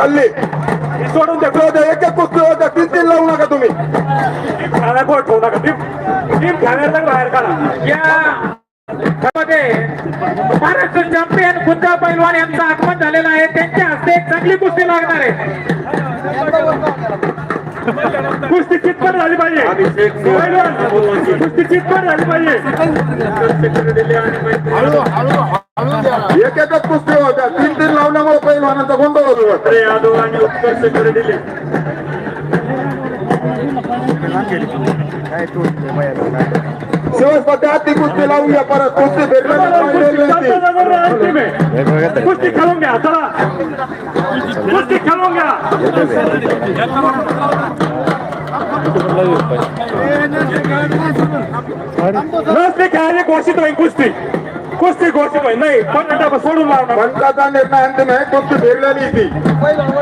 खाल्ली. सोडून द्या द्या. एक एक कुस्ती होत्या तीन तीन लावू नका तुम्ही. खाना कोण ठेवू नका? टीम टीम खेळण्याचा बाहेर काढा? या. महाराष्ट्र चॅम्पियन गुंजा पैलवान यांचं आगमन झालेलं आहे. त्यांच्या हस्ते एक चांगली कुस्ती लागणार आहे. कुस्ती चितपट झाली पाहिजे? कुस्ती चितपट झाली पाहिजे? एक एकच कुस्ती होत्या. तीन तीन लावल्यामुळे पैलवानाचा गोंधळ होतो. अरे यादव आणि उत्कर्षकडे दिले शिवाय सध्या ती कुस्ती लावून घ्या परत कुस्ती भेटली कुस्ती खेळून घ्या चला कुस्ती खेळून घ्या कुस्ती खेळायला घोषित होईल कुस्ती कुस्ती होईल नाही पण सोडून पंचाचा निर्णय अंतिम आहे कुस्ती भेटलेली ती.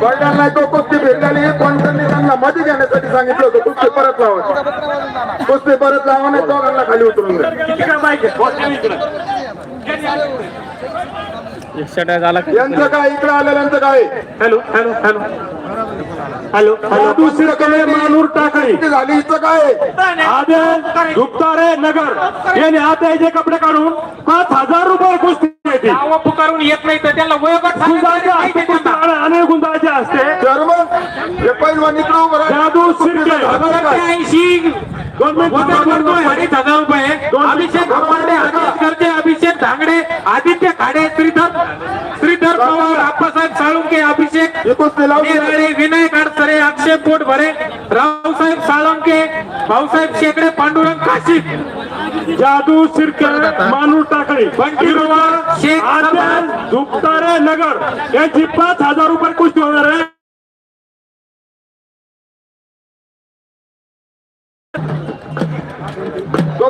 बैलांना तो कुस्ती भेटलेली पंचांनी त्यांना मध्ये घेण्यासाठी सांगितलं होतं? कुस्ती परत लावा. कुस्ती परत लावा नाही दोघांना खाली उतरून द्या. इकडं. यांचं काय? इकडे आलेल्यांचं काय? Hello hello hello. Hello hello. दुसरं काय मानूर टाकळी. झाली हिचं काय? आदे गुप्तारे नगर. यांनी आता जे कपडे काढून पाच हजार रुपये कुस्ती येते नावं पुकारून येत नाही तर त्यांना वयोगट गुंजाचे असते कुस्ती आणि अनेक गुंजाचे असते. धर्म? हे पैलवान इकडे उभं राहा. जादू शिर्के झालं काय? ऐंशी वजन करतोय अडीच हजार रुपये. अभिषेक आप्पासाहेब साळुंके अभिषेक विनायक अडसरे अक्षय पोटभरे रावसाहेब साळुंके भाऊसाहेब शेकडे पांडुरंग काशीद जादू शिर्के मानूर टाकळी. गुप्तारे नगर. यांची पाच हजार रुपये कुस्ती होणार आहे.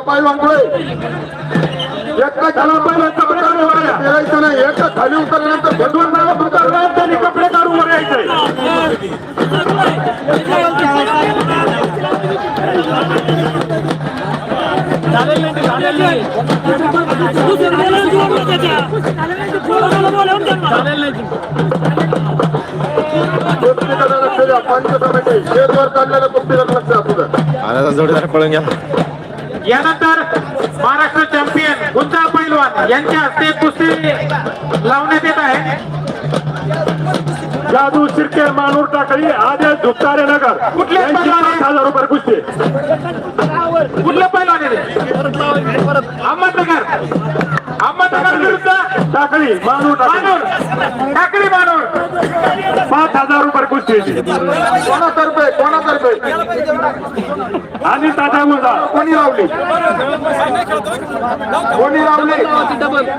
पैलवान पुढे एका खाली उतरल्यानंतर दोन उतरणार, त्यांनी कपडे काढून जोडीदार पळून गेला यानंतर महाराष्ट्र चॅम्पियन गुंजा पैलवान यांच्या हस्ते कुस्ती लावण्यात येत आहे. जादू शिर्के मानूर टाकळी आदे गुप्तारे नगर. कुठले हजार रुपये कुस्ती कुठलं पैलवान? अहमदनगर. अहमदनगर विरुद्ध? टाकळी. मानूर. टाकळी मानूर. पाच हजार कोणातर्फे कोणातर्फे? आणि टाटा गुंजा कोणी लावली कोणी लावली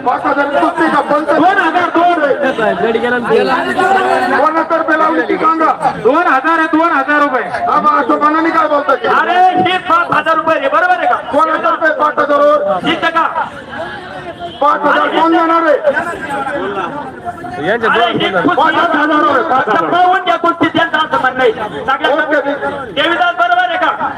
पाच हजार कुस्ती का पंच? दोन हजार दोन. कोणातर्फे लावली ती सांगा दोन हजार आहे दोन हजार रुपये. आबा अशोकानाने काय बोलता की अरे हे पाच हजार रुपये बरोबर आहे का? कोणातर्फे पाच हजार ठीक आहे का? पाच हजार कोण देणार आहे? अरे, दोन हे त्यांचं असं म्हणणं आहे. देवीदास बरोबर आहे का?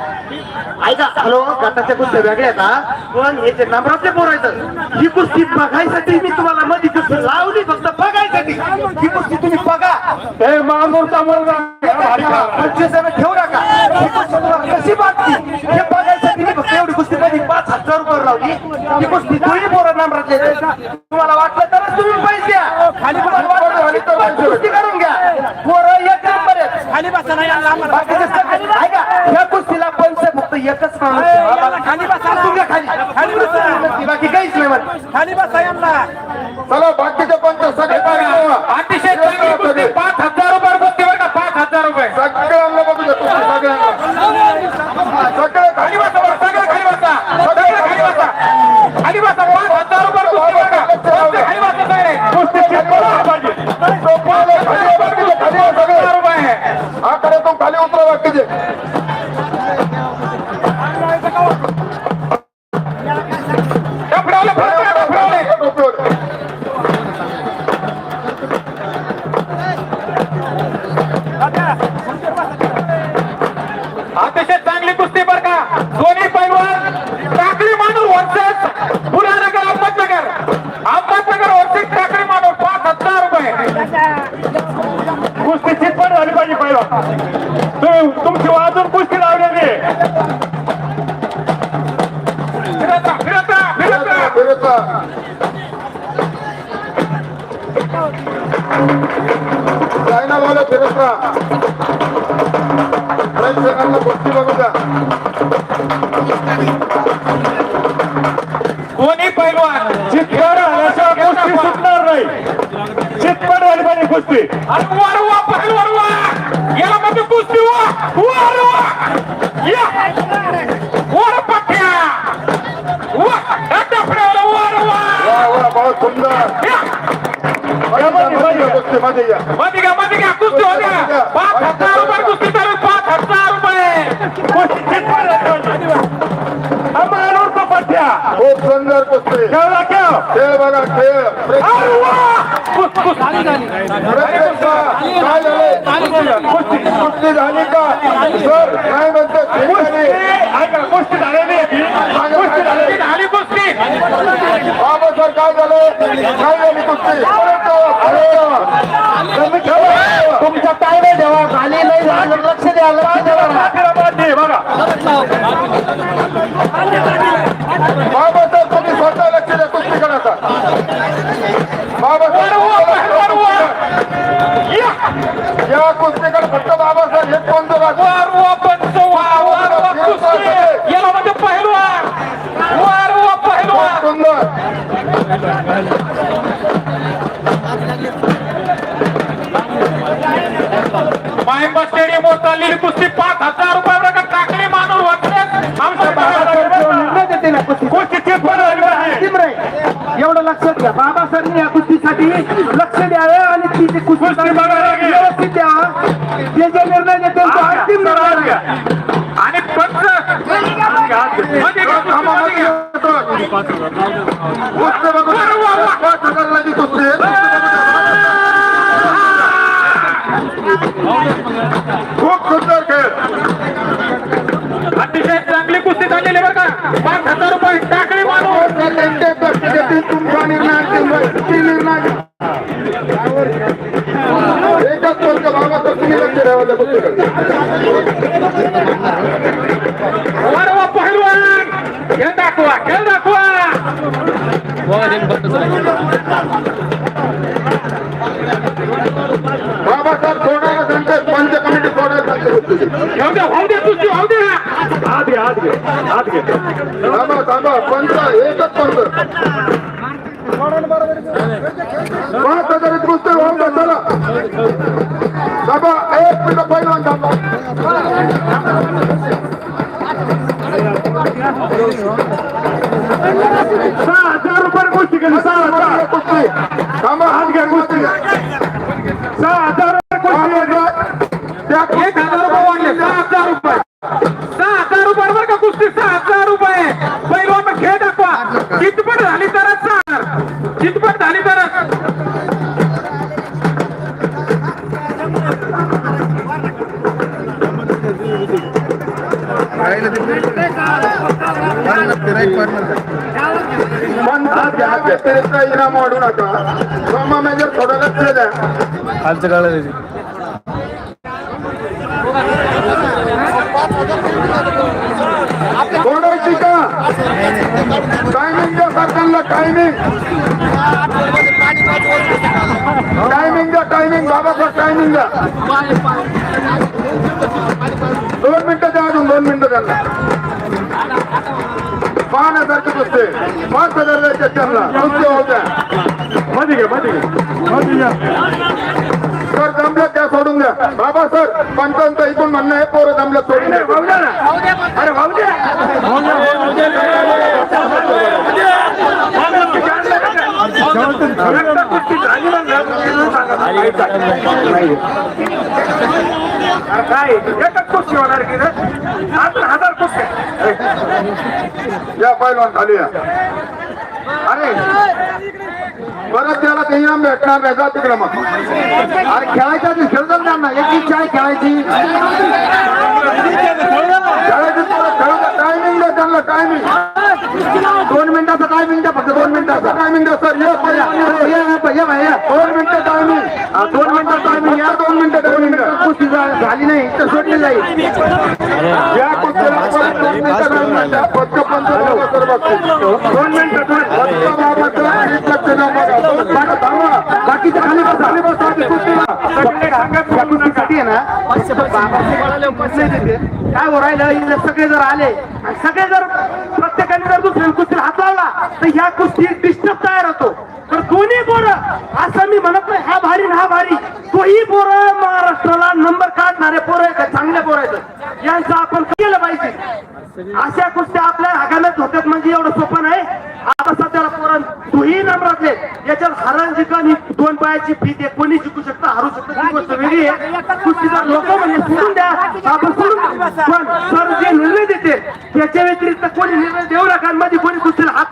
ऐका हॅलो गटाच्या कुस्त्या वेगळ्या आहेत हा? पण याचे नंबरातले बोलायचं ही कुस्ती बघायसाठी मी तुम्हाला मध्ये कुस्ती लावली फक्त बघायसाठी. ही कुस्ती तुम्ही बघा. हे मानूरचा मुलगा. पंचवीस ठेवू नका. ही कुस्ती तुम्हाला कशी वाटती हे बघायसाठी मी फक्त एवढी कुस्ती कधी पाच हजार रुपये लावली? ही कुस्ती दोन्ही पोरं आहेत. तुम्हाला वाटलं तरच तुम्ही पैसे द्या. खाली वाटलं तर कुस्ती करून घ्या. पोरं एक नंबर आहेत खाली बसा बाकीचे सगळे ऐका ह्या कुस्तीला पंच फक्त एकच माणूस. खाली बसा तुमच्या खाली. खाली. बाकी काहीच नाही खाली बसा यांना. चला बाकीचे पंच सगळे खाली लावा. अतिशय चांगली कुस्ती पाच हजार रुपये कुस्ती बघा पाच हजार रुपये सगळ्यांना बघू दे कुस्ती सगळ्यांना सगळे खाली बसा बरं, सगळं खाली बसा सगळं खाली बसा खाली बसा पाच हजार रुपये कुस्ती बघा कुस्ती खाली बसा सगळे कुस्ती चितपट पाहिजे खाली बाकीचे खाली वा सगळे हजार रुपये आकडे तो खाली उतरा बाकीचे बघू. दोन्ही पैलवान चितपट आल्याशिवाय कुस्ती सुटणार नाही. चितपट झाली पाहिजे कुस्ती. पहिलवान वा याला म्हणजे कुस्ती वा वर वा या. वर पट्ट्या. वा डफड्याला वर वा वा वा बहुत सुंदर. या. मध्ये गोष्टी या. मध्ये घ्या कुस्ती हो पाच हजार सुंदर कुस्ती खेळला खेळ खेळ बघा खेळ अरे वा कुस्ती कुस्ती प्रेक्षक काय झालं कुस्ती झाली का सर काय म्हणतो कुस्ती ऐका कुस्ती झालेली आहे ती. कुस्ती झालेली झाली कुस्ती बाबा सर काय झालं काय झाली कुस्ती परत जावा, परत जावा. तुम्ही खेळा. तुमचा टाइम आहे जेव्हा खाली नाही झालं लक्ष द्या लक्ष द्या हैदराबाद नाही, बघा बाबा सर तुम्ही स्वतः लक्ष द्या कुस्ती करायचा बाबा वा या कुस्तीकडे फक्त हे कोणतं पंच वा कुस्ती याला म्हणजे पहिलवान वर पहिलवान सुंदर मायंबा स्टेडियम वर चाललेली कुस्ती पाच हजार रुपये वर्गात टाकली मानून वाटते आमच्या भागात कुस्ती एवढं लक्षात घ्या. कुस्तीसाठी लक्ष द्यावे आणि ती जी कुस्ती. व्यवस्थित द्या. ते जे निर्णय देते तो अंतिम निर्णय. आणि पंच. खूप सुंदर खेळ. वर वा पहिलवान खेळ दाखवा खेळ दाखवा. बाबा साहेब सोडायला सांगतात पंच कमिटी सोडायला सांगते कुस्ती. जाऊ द्या वाहू द्या कुस्ती वाहू द्या. आत घे आत घे आत घे. थांबा थांबा पंच एकच पंच. पाच थांबा एक मिनिट पहिलवान थांबा सहा हजार रुपये कुस्ती केली सहा हजार कुस्ती थांबा हात पंचात घ्या व्यतिरिक्त इनाम वाढू नका. सोमा मेजर थोडं लक्ष द्या सोडायची का? टायमिंग द्या सरकारला टायमिंग टायमिंग द्या टायमिंग बाबा टायमिंग द्या. दोन मिनिटं द्या अजून दोन मिनिटं त्यांना. पाहण्यासारखी कुस्ती पाच हजार द्यायचे त्यांना कुस्ती होऊ द्या मध्ये घे मध्ये घे मध्ये घ्या सर जमलं त्या सोडून द्या बाबा सर पंचांचं इथून म्हणणं आहे. पोरं जमलं सोडून द्या ना अरे भाऊ द्या अरे काय? एकच कुस्ती होणार की हजार कुस्ती या पहिलवान खाली या. अरे परत त्याला ते इनाम भेटणार नाही. जा तिकडे मग. अरे खेळायच्या आधी जर ना एक इच्छा आहे खेळायची टायमिंग द्या त्यांना टायमिंग दोन मिनिटाचा टायमिंग द्या फक्त दोन मिनिटाचा टायमिंग द्या सर या या, या, या, या, या. दोन मिनिटं टायमिंग दोन मिनिटं टायमिंग या दोन मिनिटं दोन मिनिटं कुस्ती झा- झाली नाही तर सोडली जाईल या. फक्त पंचनामा बघतील. दोन मिनिटं फक्त बाबाचं आणि पंचनामा बघा. दोन मिनिटं थांबा. बाकीचं खाली. काय हो राहिलं सगळे जर आले आणि सगळे जर प्रत्येकाने जर दुसऱ्या कुस्तीला हात लावला तर ह्या कुस्ती डिस्टर्ब तयार होतो तर दोन्ही मी म्हणत नाही हा भारी हा भारी. तोही पोर महाराष्ट्राला नंबर काढणारे पोरं आहेत चांगल्या पोरं आहेत. यांचं आपण केलं पाहिजे. अशा गोष्टी आपल्या आगाम्यात होत्यात म्हणजे एवढं सोपं नाही. आता सध्याला पोरण तोही नंबरातले याच्यात हरण जिंकण ही दोन पायाची फीत आहे. कोणी जिंकू शकतं हरू शकतं ही गोष्ट वेगळी आहे. कुस्तीदार लोक म्हणजे सोडून द्या. आपण सोडून पण सर जे निर्णय देते त्याच्या व्यतिरिक्त कोणी निर्णय देऊ नका मध्ये कोणी कुस्तीला हात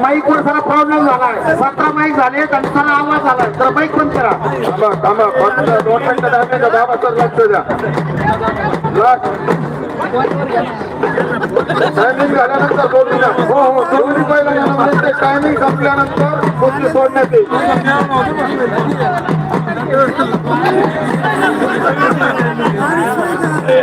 माईक वर सारा प्रॉब्लेम झाला सतरा माईक झाले आणि सारा आवाज झाला तर माईक बंद करा. थांबा थांबा. फक्त दोन मिनिटं टायमिंग दहा वाजता लक्ष द्या. टायमिंग झाल्यानंतर बोलू द्या. हो हो दोन्ही पहिला ते टायमिंग संपल्यानंतर कुस्ती सोडण्यात येईल.